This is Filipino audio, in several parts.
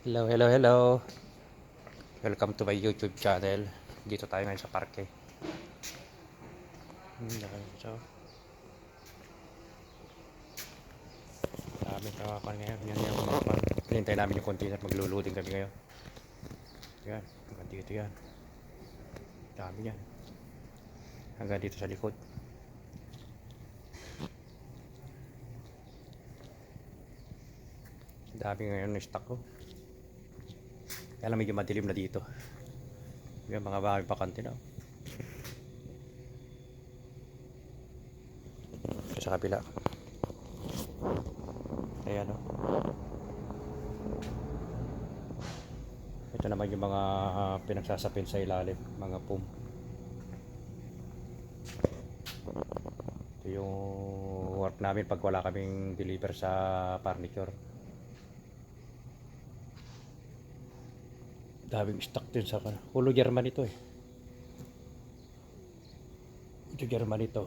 Hello, hello, hello. Welcome to my YouTube channel. Dito tayo ngayon sa parke. Hmm, so. Dami kawakan ngayon. Yan yung mga pan. Pinintay namin yung container. Magluluting kami ngayon. Yan. Hanggang dito yan. Dami yan. Hanggang dito sa likod. Dami ngayon na stock ko. Kaya lang medyo madilim na dito. Yung mga bahay bakante na. Ito sa kabila. Ayan o. Ito naman yung mga ah, pinagsasapin sa ilalim. Mga pum. Ito yung work namin pag wala kaming deliver sa furniture. Daming stock din sa kan. Ulo German ito eh. Ito German ito.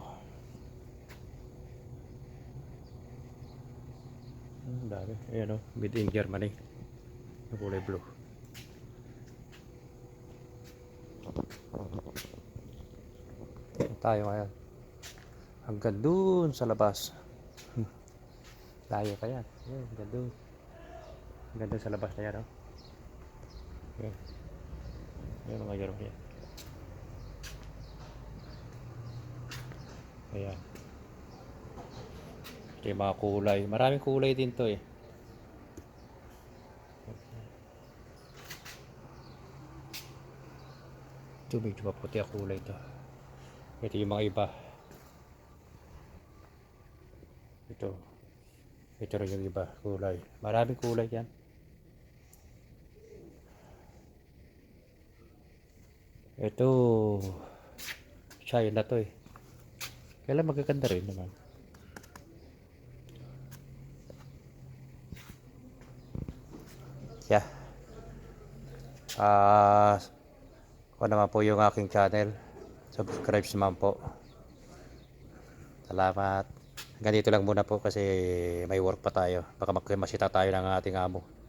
Ang dami. Ayan o. Made in Germany. Yung kulay blue. Tayo ngayon. Hanggang dun sa labas. Hmm. Layo pa yan. Hanggang dun. Hanggang dun sa labas na yan o. Ayan. Ayan mga jarong yan. Ayan. Ito yung mga kulay. Maraming kulay din to eh. Ito medyo maputi ang kulay to. Ito yung mga iba. Ito. Ito rin yung iba kulay. Maraming kulay yan. Ito, China to eh. Kailan magaganda rin naman. Yeah. Ah, uh, naman po yung aking channel. Subscribe naman po. Salamat. Hanggang dito lang muna po kasi may work pa tayo. Baka magkamasita tayo ng ating amo.